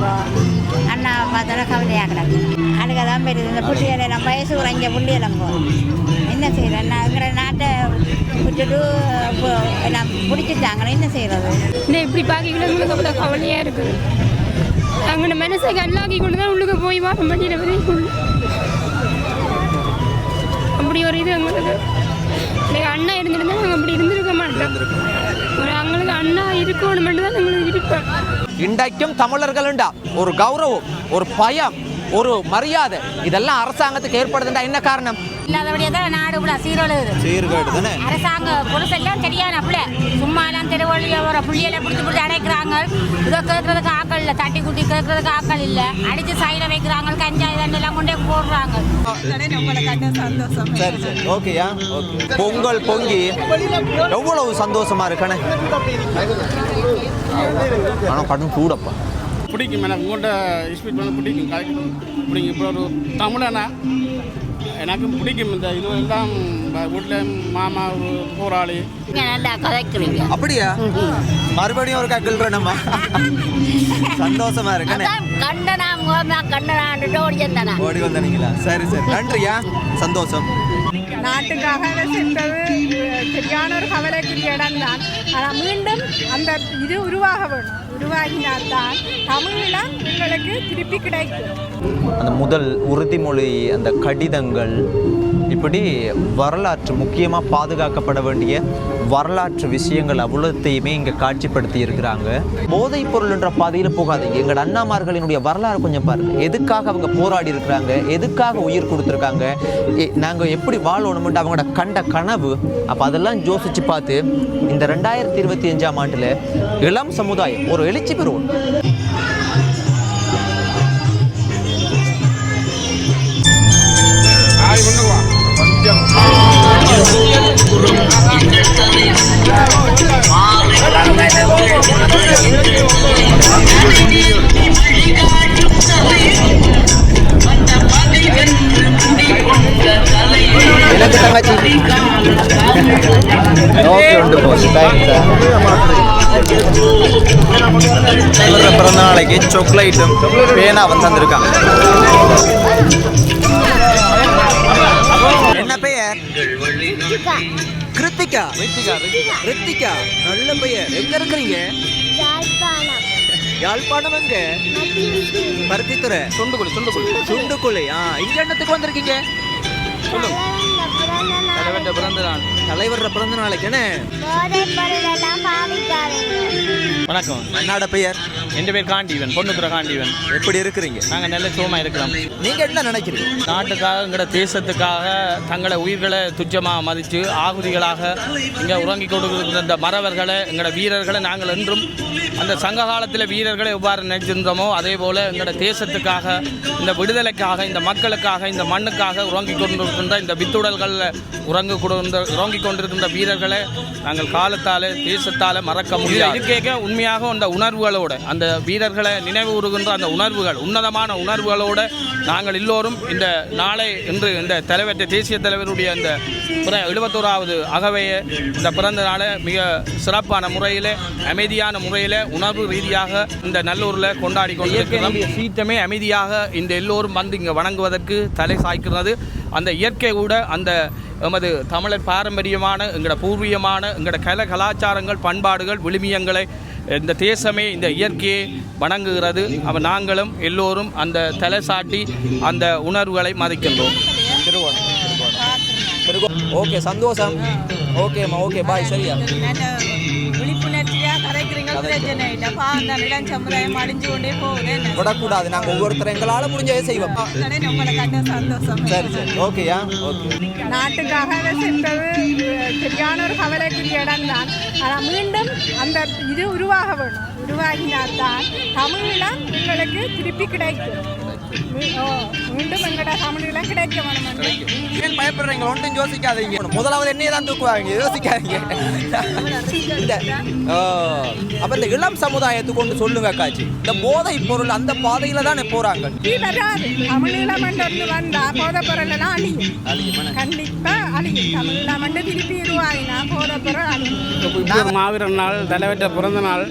போவோம் அண்ணா பார்த்தோன்னா கவலையாக கிடக்கு. அதுக்கு தான் பெரியது இந்த புள்ளிகளை நம்ம வயசு குறைஞ்ச புள்ளிகளங்கோ என்ன செய்கிறேன் எங்கிற நாட்டை விட்டுட்டு நான் பிடிச்சிட்டாங்களே என்ன செய்கிறது இந்த இப்படி பார்க்கல உங்களுக்கு அவ்வளோ கவலையாக இருக்குது அங்கே மனசை கல்லாக்கி கொண்டு தான் உள்ளுக்கு போய் வர மாட்டேங்கிற வரைக்கும் அப்படி ஒரு இது எங்களுக்கு. எனக்கு அண்ணா இருந்திருந்தா நாங்கள் அப்படி இருந்திருக்க மாட்டோம். ஒரு எங்களுக்கு அண்ணா இருக்கணும் மட்டும் தான் எங்களுக்கு இருப்பேன் இன்றைக்கும் தமிழர்கள்டா ஒரு கௌரவம் ஒரு பயம் ஒரு மரியாதை. இதெல்லாம் அரசாங்கத்துக்கு ஏற்படுதுண்டா. என்ன காரணம்? இல்லாதபடியே தான் நாடு கூட சீரழுது சீர்கேடு தானே? அரசாங்க பொலிஸ் எல்லாம் சரியான பிள்ளை. சும்மா எல்லாம் தெருவழிய வர புள்ளியில பிடிச்சி பிடிச்சி அடைக்கிறாங்க. இதை கேட்கறதுக்கு ஆக்கள் இல்லை. தட்டி குட்டி கேட்கறதுக்கு ஆக்கள் இல்லை. அடிச்சு சைட வைக்கிறாங்க. கஞ்சாய் தண்ணெல்லாம் கொண்டே போடுறாங்க. சரி சரி. ஓகேயா ஓகே பொங்கல் பொங்கி. எவ்வளவு சந்தோஷமா இருக்கனே ஆனா கடும் கூடப்பா பிடிக்கும். எனக்கு உங்கள்கிட்ட ஸ்பீட் பண்ண பிடிக்கும். கரெக்ட் பிடிக்கும். இப்போ ஒரு தமிழனா எனக்கு பிடிக்கும். இந்த இது எல்லாம் வீட்டில் மாமா ஒரு போராளி. நல்லா கதைக்கிறீங்க அப்படியா? மறுபடியும் ஒரு கக்கில் நம்ம சந்தோஷமா இருக்கனே கண்டனா கண்டனான்னு ஓடி வந்தானா. ஓடி வந்தீங்களா சரி சரி. நன்றியா? சந்தோஷம். நாட்டுக்காக சென்றது சரியான ஒரு கவலைக்குரிய இடம்தான். ஆனால் மீண்டும் அந்த இது உருவாக வேணும். உருவாகினால்தான் தமிழீழம் உங்களுக்கு திருப்பி கிடைக்கும். அந்த முதல் உறுதிமொழி அந்த கடிதங்கள் இப்படி வரலாற்று முக்கியமாக பாதுகாக்கப்பட வேண்டிய வரலாற்று விஷயங்கள் அவ்வளோத்தையுமே இங்கே காட்சிப்படுத்தி இருக்கிறாங்க. போதைப் பொருள்ன்ற பாதையில் போகாதீங்க. எங்கள் அண்ணாமார்களினுடைய வரலாறு கொஞ்சம் பாருங்கள் எதுக்காக அவங்க போராடி இருக்கிறாங்க? எதுக்காக உயிர் கொடுத்துருக்காங்க? நாங்கள் எப்படி வாழணும்ட்டு அவங்களோட கண்ட கனவு அப்போ அதெல்லாம் யோசிச்சு பார்த்து இந்த ரெண்டாயிரத்தி இருபத்தி அஞ்சாம் ஆண்டில் இளம் சமுதாயம் ஒரு எழுச்சி பெறுவோம். தேங்க்ஸ் இவர பிறந்த நாளைக்கு சாக்லேட்டும் பேனா வந்து தந்திருக்காங்க. என்ன பெயர்? கிருத்திகா. ரித்திகா நல்ல பெயர். எங்க இருக்கிறீங்க? யாழ்ப்பாணம். எங்க? பருத்தித்துறை சொண்டுக்குழி சொண்டுக்குழி. சுண்டுக்குழி. ஆ இங்க என்னத்துக்கு வந்திருக்கீங்க? தலைவன் பிறந்த நாள். தலைவர் பிறந்த நாளைக்கு என்ன? வணக்கம். என்னோட பெயர்? என் பேர் காண்டீவன் பொண்ணுக்குற காண்டீவன். எப்படி இருக்கிறீங்க? நாங்கள் நல்ல சுகமா இருக்கிறோம். நீங்க என்ன நினைக்கிறீங்க? நாட்டுக்காக எங்களோட தேசத்துக்காக தங்களை உயிர்களை துச்சமாக மதித்து ஆகுதிகளாக இங்கே உறங்கி கொடுக்கிற இந்த மறவர்களை எங்களோட வீரர்களை நாங்கள் என்றும் அந்த சங்க காலத்தில் வீரர்களை எவ்வாறு நினைச்சிருந்தோமோ அதே போல் எங்களோட தேசத்துக்காக இந்த விடுதலைக்காக இந்த மக்களுக்காக இந்த மண்ணுக்காக உறங்கி கொண்டிருக்கின்ற இந்த வித்துடல்களில் உறங்கு கொண்டு உறங்கி கொண்டிருக்கின்ற வீரர்களை நாங்கள் காலத்தால் தேசத்தால் மறக்க முடியாது. இது கேட்க உண்மையாக அந்த உணர்வுகளோட அந்த வீரர்களை நினைவு கூறுகின்ற அந்த உணர்வுகள் உன்னதமான உணர்வுகளோட நாங்கள் எல்லோரும் இந்த நாளை இன்று இந்த தலைவர் தேசிய தலைவருடைய இந்த பிற எழுபத்தோராவது அகவையை இந்த பிறந்த நாளை மிக சிறப்பான முறையில் அமைதியான முறையில் உணர்வு ரீதியாக இந்த நல்லூரில் கொண்டாடி கொண்டிருக்கிறோம். சீட்டமே அமைதியாக இந்த எல்லோரும் வந்து இங்கே வணங்குவதற்கு தலை சாய்க்கிறது. அந்த இயற்கை கூட அந்த எமது தமிழர் பாரம்பரியமான எங்களோட பூர்வீகமான எங்களோட கல கலாச்சாரங்கள் பண்பாடுகள் விழுமியங்களை இந்த தேசமே இந்த இயற்கையை வணங்குகிறது. அவ நாங்களும் எல்லோரும் அந்த தலை சாட்டி அந்த உணர்வுகளை மதிக்கின்றோம். ஓகே சந்தோஷம். ஓகேம்மா ஓகே பாய் சரியா? பிரச்சனை இல்லை பாவம் தான் இளம் சமுதாயம் அழிஞ்சு கொண்டே போகுது. விடக்கூடாது. நாங்கள் ஒவ்வொருத்தரும் எங்களால் முடிஞ்சதை செய்வோம். நம்மளை கண்ட சந்தோஷம். சரி சரி. ஓகேயா ஓகே நாட்டுக்காக சென்றது சரியான ஒரு கவலைக்குரிய இடம்தான். ஆனால் மீண்டும் அந்த இது உருவாக வேணும். உருவாகினால்தான் தமிழீழம் எங்களுக்கு திருப்பி கிடைக்கும். மீண்டும் எங்களோட தமிழீழம் கிடைக்க வேணும் என்று ஏன் பயப்படுறீங்க? ஒன்றும் யோசிக்காதீங்க. முதலாவது என்னையே தான் தூக்குவாங்க. யோசிக்காதீங்க. இந்த அப்ப இந்த இளம் சமுதாயத்துக்கு ஒன்று சொல்லுங்க காட்சி இந்த போதை பொருள் அந்த பாதையில தானே வராது. தமிழீழம் என்று வந்தா போதை பொருள் எல்லாம் அழியும். கண்டிப்பா அழியும். தமிழீழம் என்று திருப்பி உருவாகினா போதை பொருள் அழியும். இப்போ மாவீரர் நாள் தலைவர்கிட்ட பிறந்த நாள்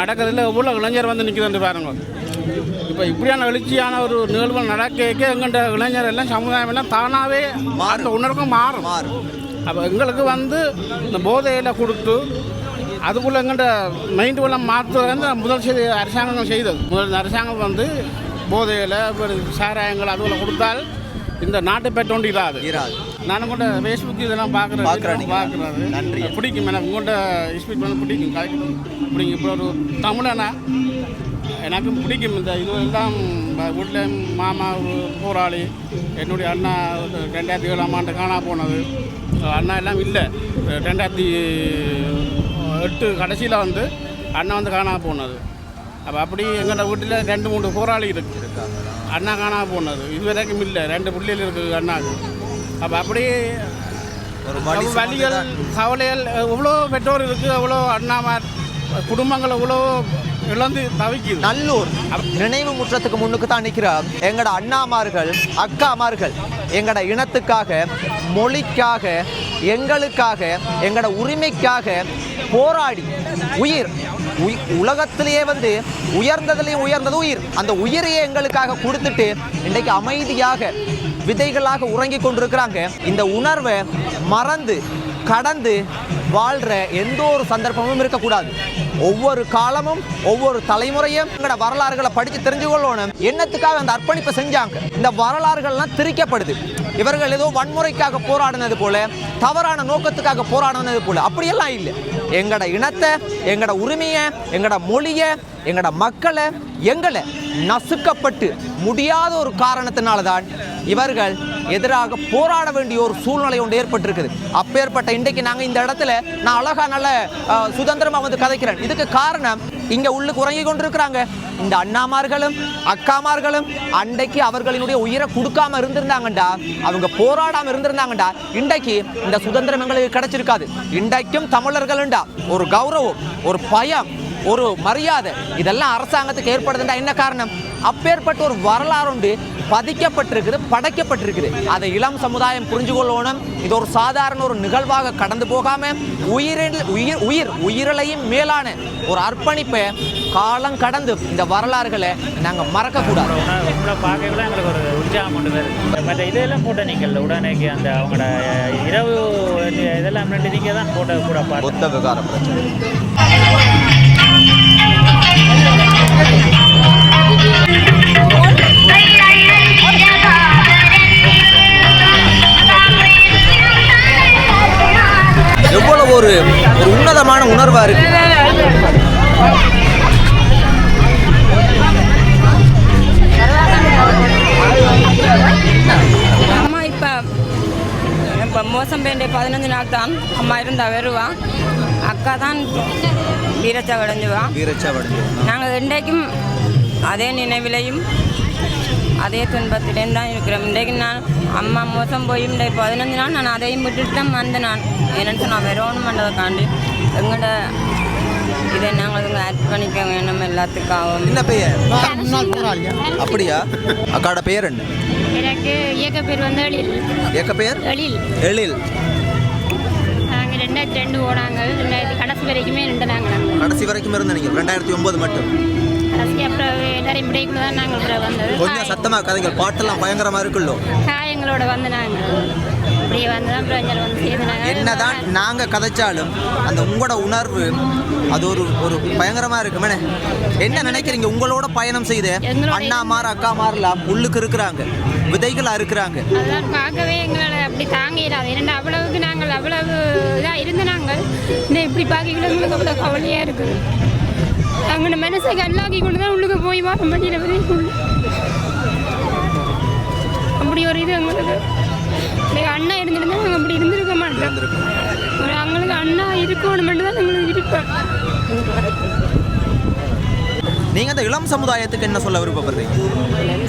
நடக்கிறதுல எவ்வளோ இளைஞர் வந்து நிற்கிறது பாருங்க. இப்போ இப்படியான எழுச்சியான ஒரு நிகழ்வுகள் நடக்க எங்கள்கிட்ட இளைஞர் எல்லாம் சமுதாயம் எல்லாம் தானாகவே அந்த உணர்வுக்கும் மாறும். மாறும். அப்போ எங்களுக்கு வந்து இந்த போதையில் கொடுத்து அதுக்குள்ளே எங்கள்கிட்ட மைண்டு எல்லாம் மாற்றுறது வந்து முதல் செய்தி அரசாங்கம் செய்தது. முதல் அரசாங்கம் வந்து போதையில் சாராயங்கள் அதுக்குள்ள கொடுத்தால் இந்த நாட்டை பெற்றோண்டு இராது. இராது. நானும் கூட ஃபேஸ்புக் இதெல்லாம் பார்க்கறேன் பார்க்குறேன் நன்றி. பிடிக்கும் எனக்கு உங்கள்கிட்ட ஸ்பீட் பண்ண பிடிக்கும். கலைக்கணும் பிடிக்கும். இப்போ ஒரு தமிழனா எனக்கும் பிடிக்கும் இந்த இது எல்லாம் வீட்டில் மாமா போராளி என்னுடைய அண்ணா ரெண்டாயிரத்தி ஏழாம் ஆண்டு காணா போனது. அண்ணா எல்லாம் இல்லை. ரெண்டாயிரத்தி எட்டு கடைசியில் வந்து அண்ணா வந்து காணா போனது. அப்போ அப்படி எங்களோட வீட்டில் ரெண்டு மூணு போராளி இருக்கு. அண்ணா காணா போனது. இது வரைக்கும் இல்லை. ரெண்டு பிள்ளைகள் இருக்குது அண்ணாவுக்கு அப்போ அப்படி ஒரு வழி அப்ப வலிகள் கவலைகள் எவ்வளோ பெற்றோர் இருக்குது எவ்வளோ அண்ணாமார் குடும்பங்கள் எவ்வளோ இழந்து தவிக்குது. நல்லூர் நினைவு முற்றத்துக்கு முன்னுக்கு தான் நிற்கிற எங்கட அண்ணாமார்கள் அக்காமார்கள் எங்கட இனத்துக்காக மொழிக்காக எங்களுக்காக எங்கட உரிமைக்காக போராடி உயிர் உலகத்திலேயே வந்து உயர்ந்ததுலேயும் உயர்ந்தது உயிர். அந்த உயிரையே எங்களுக்காக கொடுத்துட்டு இன்றைக்கு அமைதியாக விதைகளாக உறங்கி கொண்டிருக்கிறாங்க. இந்த உணர்வை மறந்து கடந்து வாழ்கிற எந்த ஒரு சந்தர்ப்பமும் இருக்கக்கூடாது. ஒவ்வொரு காலமும் ஒவ்வொரு தலைமுறையும் எங்களோட வரலாறுகளை படித்து தெரிஞ்சு கொள்ளணும் என்னத்துக்காக அந்த அர்ப்பணிப்பை செஞ்சாங்க? இந்த வரலாறுகள்லாம் திரிக்கப்படுது இவர்கள் ஏதோ வன்முறைக்காக போராடினது போல தவறான நோக்கத்துக்காக போராடினது போல. அப்படியெல்லாம் இல்லை. எங்கட இனத்தை எங்கட உரிமையை எங்கட மொழியை எங்கட மக்களை எங்களை நசுக்கப்பட்டு முடியாத ஒரு காரணத்தினால தான் இவர்கள் எதிராக போராட வேண்டிய ஒரு சூழ்நிலை ஒன்று ஏற்பட்டிருக்குது. அப்பேற்பட்ட இன்றைக்கு நாங்கள் இந்த இடத்துல நான் அழகாக நல்ல சுதந்திரமாக வந்து கதைக்கிறேன். இதுக்கு காரணம் இங்க உள்ளுக்கு உறங்கி கொண்டிருக்கிறாங்க. இந்த அண்ணாமார்களும் அக்காமார்களும் அன்றைக்கு அவர்களினுடைய உயிரை கொடுக்காம இருந்திருந்தாங்கண்டா. அவங்க போராடாம இருந்திருந்தாங்கண்டா. இன்றைக்கு இந்த சுதந்திரம் எங்களுக்கு கிடைச்சிருக்காது. இன்றைக்கும் தமிழர்கள்டா ஒரு கௌரவம் ஒரு பயம் ஒரு மரியாதை. இதெல்லாம் அரசாங்கத்துக்கு ஏற்படுதுண்டா என்ன காரணம்? அப்பேற்பட்ட ஒரு வரலாறு உண்டு. பதிக்கப்பட்டிருக்குது படைக்கப்பட்டிருக்குது. அதை இளம் சமுதாயம் புரிஞ்சு கொள்ளணும். இது ஒரு சாதாரண ஒரு நிகழ்வாக கடந்து போகாம உயிரில் உயிர் உயிர் உயிரிலையும் மேலான ஒரு அர்ப்பணிப்பை காலம் கடந்து இந்த வரலாறுகளை நாங்கள் மறக்கக்கூடாது. பார்க்கல எங்களுக்கு ஒரு உற்சாகம் கொண்டு வருது மற்ற இதெல்லாம் போட்ட நீங்கள் உடனேக்கு அந்த அவங்களோட இரவு இது இதெல்லாம் ரெண்டு நீங்கள் தான் போட்ட கூட பார்த்து மொத்த பிரச்சனை. எவ்வளவு ஒரு ஒரு உன்னதமான உணர்வா இருக்கு. மோசம் வேண்டிய பதினஞ்சு நாள் தான் அம்மா இருந்தா வருவா. அக்கா தான் வீரச்சா அடைஞ்சுவா வீரச்சாவடைஞ்சு நாங்கள் இன்றைக்கும் அதே நினைவிலையும் அதே துன்பத்திலேயும் தான் இருக்கிறோம். இன்றைக்கு நான் அம்மா மோசம் போய் இன்றைக்கு பதினஞ்சு நாள் நான் அதையும் விட்டுட்டு தான் வந்தேன் நான். என்னென்னு சொன்னால் வரணுமென்றதுக்காண்டி எங்களோட இதை நாங்கள் இங்கே அர்ப்பணிக்க வேணும் எல்லாத்துக்காகவும். என்ன பெயர்? அப்படியா? அக்காட பெயர் என்ன? எனக்கு இயக்க பேர் வந்து எழில். ஏக்க பெயர்? எழில். எழில். நாங்கள் ரெண்டாயிரத்தி ரெண்டு போனாங்க ரெண்டாயிரத்தி கடைசி வரைக்குமே நின்று நாங்கள் கடைசி வரைக்கும் இருந்த நீங்க ரெண்டாயிரத்தி ஒன்பது மட்டும். கடைசி அப்புறம் எல்லாரையும் முடிக்குள்ள தான் நாங்கள் வந்தது கொஞ்சம் சத்தமா கதைகள் பாட்டெல்லாம் பயங்கரமா இருக்குல்லோ. காயங்களோட வந்து நாங்கள் அப்படியே வந்து தான் அப்புறம் இங்கே வந்து சேர்ந்தாங்க என்னதான் நாங்க கதைச்சாலும் அந்த உங்களோட உணர்வு அது ஒரு ஒரு பயங்கரமா இருக்குமே என்ன நினைக்கிறீங்க? உங்களோட பயணம் செய்த எங்களோட- அண்ணாமார் அக்காமார்லாம் உள்ளுக்கு இருக்கிறாங்க. விதைகளா இருக்கிறாங்க. அதெல்லாம் பார்க்கவே எங்களால் அப்படி தாங்க இயலாது ஏன்னா அவ்வளவுக்கு நாங்கள் அவ்வளவு இதாக இருந்த நாங்கள் இந்த இப்படி பார்க்கல எங்களுக்கு அவ்வளோ கவலையாக இருக்குது அங்கே மனசை கல்லாக்கி கொண்டு தான் உள்ளுக்கு போய் முடியல வரைக்கும் அப்படி ஒரு இது எங்களுக்கு. எங்கள் அண்ணா இருந்திருந்தா நாங்கள் அப்படி இருந்திருக்க மாட்டோம். ஒரு அவங்களுக்கு அண்ணா இருக்கணும் மட்டும் தான் எங்களுக்கு இருப்பேன் நீங்க அந்த இளம் சமுதாயத்துக்கு என்ன சொல்ல விருப்பப்படுறீங்க?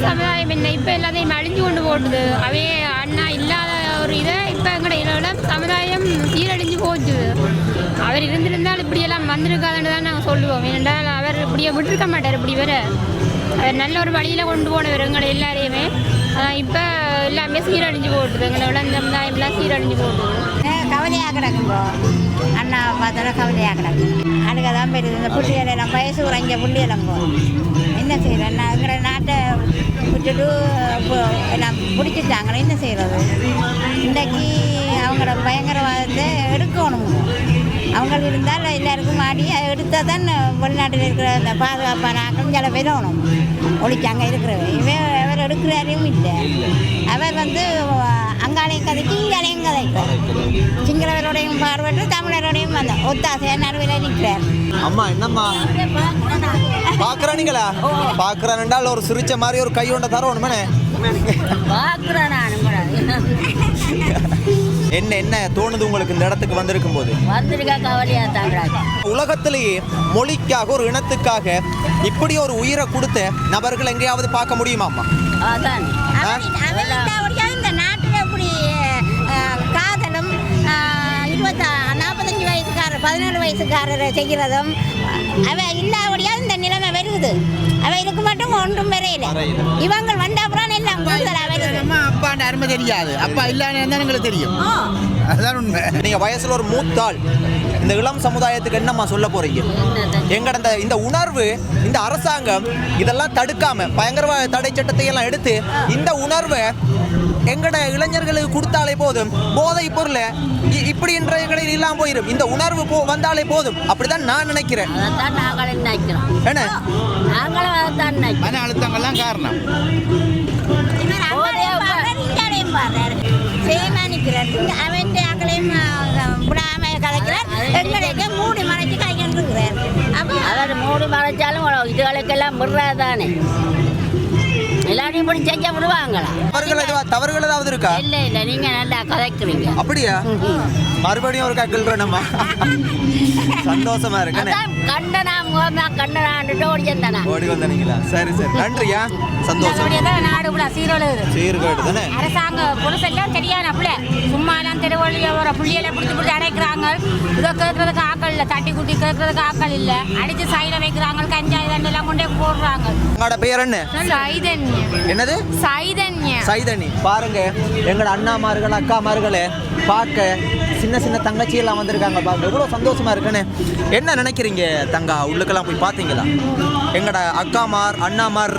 சமுதாயம் என்ன? இப்போ எல்லாத்தையும் அழிஞ்சு கொண்டு போட்டுது. அவே அண்ணா இல்லாத ஒரு இதை இப்போ எங்கட இடம் சமுதாயம் சீரழிஞ்சு போச்சு. அவர் இருந்திருந்தால் இப்படியெல்லாம் வந்திருக்காதுன்னு தான் நாங்கள் சொல்லுவோம். ஏனென்றால் அவர் இப்படியே விட்டுருக்க மாட்டார் இப்படி வர அவர் நல்ல ஒரு வழியில் கொண்டு போனவர் எங்களை எல்லாரையுமே. இப்போ எல்லாமே சீரழிஞ்சு போட்டுது. எங்களோட சமுதாயம்லாம் சீரழிஞ்சு போட்டுது. கவலையாக கிடக்குங்கோ. அண்ணா பார்த்தாலும் கவலையாக கிடக்கு. அழுக தான் பெருது இந்த புள்ளிகளை எல்லாம் வயசு குறைஞ்ச புள்ளியெல்லாம் போகும் என்ன செய்கிறேன் நான் எங்களை நாட்டை விட்டுட்டு நான் பிடிச்சிட்டாங்களே? என்ன செய்கிறது இன்றைக்கு அவங்களோட பயங்கரவாதத்தை எடுக்கணும் அவங்க இருந்தால் எல்லாருக்கும் மாடி எடுத்தால் தான் வெளிநாட்டில் இருக்கிற அந்த பாதுகாப்பான ஆக்கள் சில வரணும் ஒழிச்சாங்க இருக்கிறவங்க இவன் அவர் எடுக்கிறாரையும் இல்லை. அவர் வந்து அங்காலையும் கதைக்கு இங்காலையும் கதைக்கிறார் சிங்களவரோடையும் பார்வைட்டு தமிழரோடையும் வந்த ஒத்தாசையா நடுவில் நிற்கிறார் அம்மா என்னம்மா பாக்குறானுங்களா பாக்குறானுண்டால் ஒரு சிரிச்ச மாதிரி ஒரு கையொண்ட பார்க்குறேன் நான் என்ன என்ன தோணுது உங்களுக்கு இந்த இடத்துக்கு வந்திருக்கும் போது உலகத்திலேயே மொழிக்காக ஒரு இனத்துக்காக இப்படி ஒரு உயிரை கொடுத்த நபர்கள் எங்கேயாவது பார்க்க முடியுமா இருபத்தா நாற்பத்தஞ்சு வயசுக்காரர் பதினேழு வயசுக்காரர் செய்கிறதும் அவ இல்லாதபடியால் இந்த நிலைமை வருகுது அவைகளுக்கு மட்டும் ஒன்றும் வரையில. இவங்க வந்த அப்புறம் எல்லாம் கூடுதலாக வருது. அம்மா அப்பாண்ட அருமை தெரியாது. அப்பா இல்லான்னு எங்களுக்கு தெரியும். அதுதான் உண்மை. நீங்க வயசுல ஒரு மூத்தாள். இந்த இளம் சமுதாயத்துக்கு என்னம்மா சொல்ல போறீங்க? எங்கட இந்த இந்த உணர்வு இந்த அரசாங்கம் இதெல்லாம் தடுக்காம பயங்கரவாத தடை சட்டத்தை எல்லாம் எடுத்து இந்த உணர்வை எங்கட இளைஞர்களுக்கு கொடுத்தாலே போதும். போதை பொருளை இ- இப்படி என்ற எங்களில் இல்லாம போயிடும் இந்த உணர்வு போ வந்தாலே போதும். அப்படிதான் நான் நினைக்கிறேன். என்ன? நினைக்கிறோம். மன அழுத்தங்கள்லாம் காரணம். அவன் அங்களையும் விடாம கதைக்கிறார். எங்களுக்கு மூடி மறைச்சு இருக்கிறார். அப்போ அவர் மூடி மறைச்சாலும் இதுகளுக்கெல்லாம் விடுறாதானே எல்லாரையும் இப்படி செஞ்சா விடுவாங்களா? தவறுகள் எதுவா? தவறுகள் ஏதாவது இருக்கா? இல்லை இல்லை. நீங்க நல்லா கதைக்கிறீங்க. அப்படியா? மறுபடியும் ஒரு கக்கில் நம்ம சந்தோஷமா இருக்கேனே அதான் கண்டனா கோமா கண்டனான்ட்டு ஓடி வந்தானா ஓடி வந்தீங்களா சரி சரி. நன்றியா? சந்தோஷம். நாடு விட சீரழுது சீர்கேடு தானே அரசாங்க புதுசெல்லாம் தெரியான பிள்ளை. சும்மா எல்லாம் தெருவழிய வர புள்ளியெல்லாம் பிடிச்சி பிடிச்சி அடைக்கிறாங்க. இதை கேட்கறதுக்கு இல்லை தட்டி குட்டி கேட்கறதுக்கு ஆக்கள் இல்லை. அடிச்சு சைட வைக்கிறாங்க கஞ்சா இதெல்லாம் கொண்டே போடுறாங்க. உங்களோட பேர் என்ன? சைதன்யம் என்னது? சைதன்யம் சைதனி. பாருங்க எங்களோட அண்ணாமார்கள் அக்காமார்களே பார்க்க சின்ன சின்ன தங்கச்சி எல்லாம் வந்திருக்காங்க. பாருங்க எவ்வளோ சந்தோஷமா இருக்குன்னு. என்ன நினைக்கிறீங்க தங்கா? உள்ளுக்கெல்லாம் போய் பார்த்தீங்களா? எங்களோட அக்காமார் அண்ணாமார்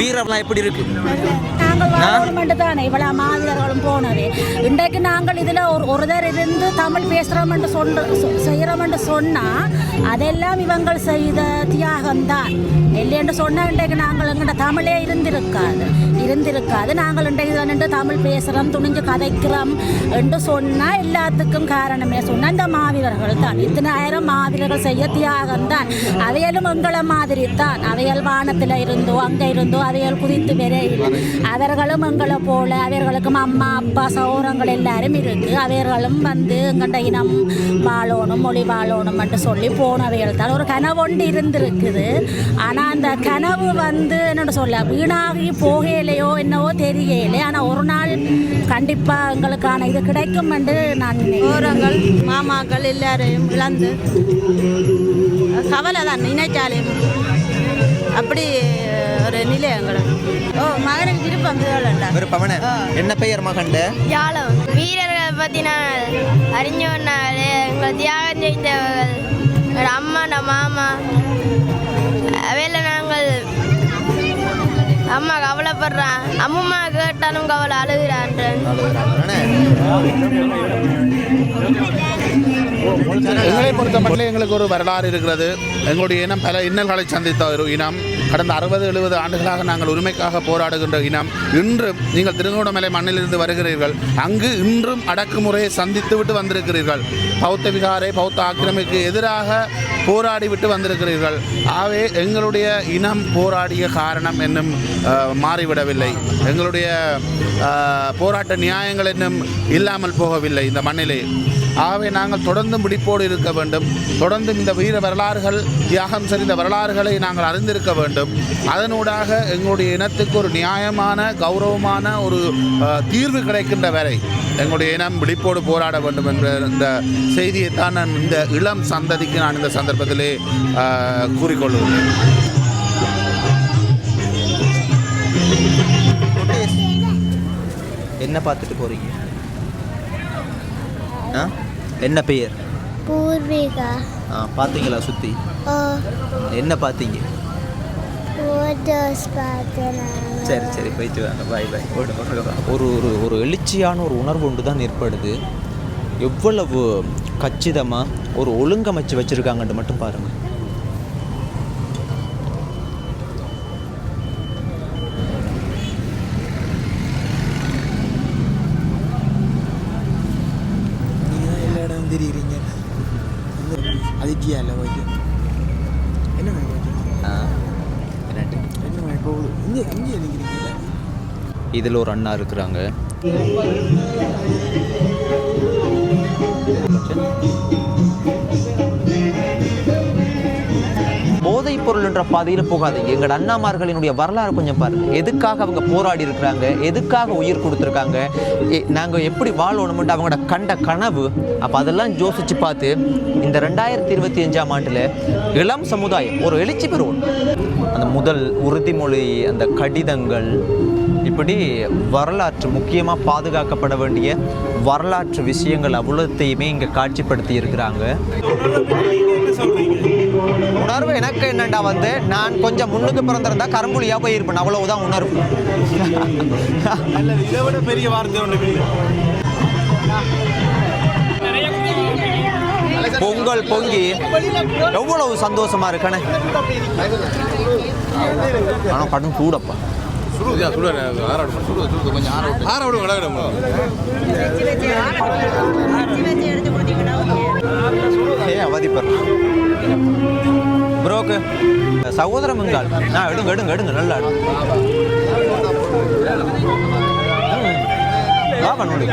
வீரம்லாம் எப்படி இருக்கு? நாங்கள்? கவர்மெண்ட் தானே இவ்வளோ மாவீரர்களும் போனது. இன்றைக்கு நாங்கள் இதில் ஒரு ஒருத்தர் இருந்து தமிழ் பேசுகிறோம்னு சொன்ன செய்கிறோம்னு சொன்னால் அதெல்லாம் இவங்கள் செய்த தியாகம்தான். இல்லைன்னு சொன்னால் இன்றைக்கு நாங்கள் எங்கள்ட தமிழே இருந்திருக்காது. இருந்திருக்காது. நாங்கள் இன்றைக்கு நின்று தமிழ் பேசுகிறோம் துணிஞ்சு கதைக்கிறோம் என்று சொன்னால் எல்லாத்துக்கும் காரணமே. சொன்னால் இந்த மாவீரர்கள் தான் இத்தனை ஆயிரம் மாவீரர்கள் செய்ய தியாகம் தான் அவையலும் எங்களை மாதிரி தான் அவையல் வானத்தில் இருந்தோ அங்கே இருந்தோ அவையல் குதித்து வரையில் அவர்களும் எங்களை போல அவர்களுக்கும் அம்மா அப்பா சௌரங்கள் எல்லாரும் இருக்கு அவர்களும் வந்து எங்கள்கிட்ட இனம் வாழணும் மொழி வாழணும் மட்டும் சொல்லி போனவைகள் தான். ஒரு கனவு ஒன்று இருந்திருக்குது. ஆனால் அந்த கனவு வந்து என்னோட சொல்ல வீணாகி போகலையோ என்னவோ தெரியலை. ஆனால் ஒரு நாள் கண்டிப்பாக எங்களுக்கான இது கிடைக்கும் என்று நான் ஓரங்கள் மாமாக்கள் எல்லாரையும் இழந்து கவலை தான் நினைச்சாலே. அப்படி ஒரு நிலை எங்களுக்கு ஓ மகனுக்கு விருப்பம் வேலைண்டா? விருப்பமன என்ன? பெயர் மகண்ட ஜாலம் வீரர்களை பற்றி நான் அறிஞ்சோன்னாலே எங்களை தியாகம் செய்தவர்கள். எங்களோட அம்மா நம்ம மாமா. அவையில் நாங்கள் அம்மா கவலைப்படுறான். அம்மா கேட்டாலும் கவலை அழுகிறான்றேன் எங்களை பொறுத்தமட்டில் எங்களுக்கு ஒரு வரலாறு இருக்கிறது. எங்களுடைய இனம் பல இன்னல்களை சந்தித்த ஒரு இனம். கடந்த அறுபது எழுபது ஆண்டுகளாக நாங்கள் உரிமைக்காக போராடுகின்ற இனம். இன்றும் நீங்கள் திருகோணமலை மண்ணிலிருந்து வருகிறீர்கள். அங்கு இன்றும் அடக்குமுறையை சந்தித்து விட்டு வந்திருக்கிறீர்கள். பௌத்த விகாரை பௌத்த ஆக்கிரமிக்கு எதிராக போராடி விட்டு வந்திருக்கிறீர்கள். ஆகவே எங்களுடைய இனம் போராடிய காரணம் என்னும் மாறிவிடவில்லை. எங்களுடைய போராட்ட நியாயங்கள் என்னும் இல்லாமல் போகவில்லை இந்த மண்ணிலே. ஆகவே நாங்கள் தொடர்ந்து பிடிப்போடு இருக்க வேண்டும். தொடர்ந்து இந்த வீர வரலாறுகள் தியாகம் சரிந்த வரலாறுகளை நாங்கள் அறிந்திருக்க வேண்டும். அதனூடாக எங்களுடைய இனத்துக்கு ஒரு நியாயமான கௌரவமான ஒரு தீர்வு கிடைக்கின்ற வரை எங்களுடைய இனம் விழிப்போடு போராட வேண்டும் என்ற இந்த செய்தியைத்தான் நான் இந்த இளம் சந்ததிக்கு நான் இந்த சந்தர்ப்பத்திலே கூறிக்கொள்கிறேன். என்ன பார்த்துட்டு போறீங்க? என்ன பெயர்? பூர்விகா. ஆ பார்த்தீங்களா சுற்றி என்ன பார்த்தீங்க? சரி சரி போயிட்டு வாங்க. பாய் பாய் ஒரு ஒரு ஒரு எழுச்சியான ஒரு உணர்வு ஒன்று தான் ஏற்படுது. எவ்வளவு கச்சிதமாக ஒரு ஒழுங்கமைச்சு வச்சுருக்காங்கன்ட்டு மட்டும் பாருங்கள் எல்லா இடம் தெரியுறீங்க அதிர்ச்சியா இல்லை போயிட்டு என்ன என்ன போகுது இங்கே இங்கே நிற்கிறீங்களா இதில் ஒரு அண்ணா இருக்கிறாங்க போன்ற பாதையில் போகாதீங்க. எங்கள் அண்ணாமார்களினுடைய வரலாறு கொஞ்சம் பாருங்க. எதுக்காக அவங்க போராடி இருக்கிறாங்க? எதுக்காக உயிர் கொடுத்துருக்காங்க? நாங்கள் எப்படி வாழணும்ட்டு அவங்களோட கண்ட கனவு. அப்போ அதெல்லாம் யோசிச்சு பார்த்து இந்த ரெண்டாயிரத்தி இருபத்தி அஞ்சாம் ஆண்டில் இளம் சமுதாயம் ஒரு எழுச்சி பெறுவோம். அந்த முதல் உறுதிமொழி அந்த கடிதங்கள் இப்படி வரலாற்று முக்கியமாக பாதுகாக்கப்பட வேண்டிய வரலாற்று விஷயங்கள் அவ்வளோத்தையுமே இங்கே காட்சிப்படுத்தி இருக்கிறாங்க. உணர்வு எனக்கு என்னண்டா வந்து? நான் கொஞ்சம் முன்னுக்கு பிறந்திருந்தா கரும்புலியா போயிருப்பேன். அவ்வளவுதான் உணர்வு. இதை விட பெரிய வார்த்தை ஒன்று பொங்கல் பொங்கி எவ்வளவு சந்தோஷமா இருக்கனே. ஆனா கடும் சூடப்பா ஏ அவதிப்படுறேன் ப்ரோக்கு சகோதரம் எங்கால் ஆ எடுங்க எடுங்க எடுங்க நல்லா எடுங்க வா பண்ணு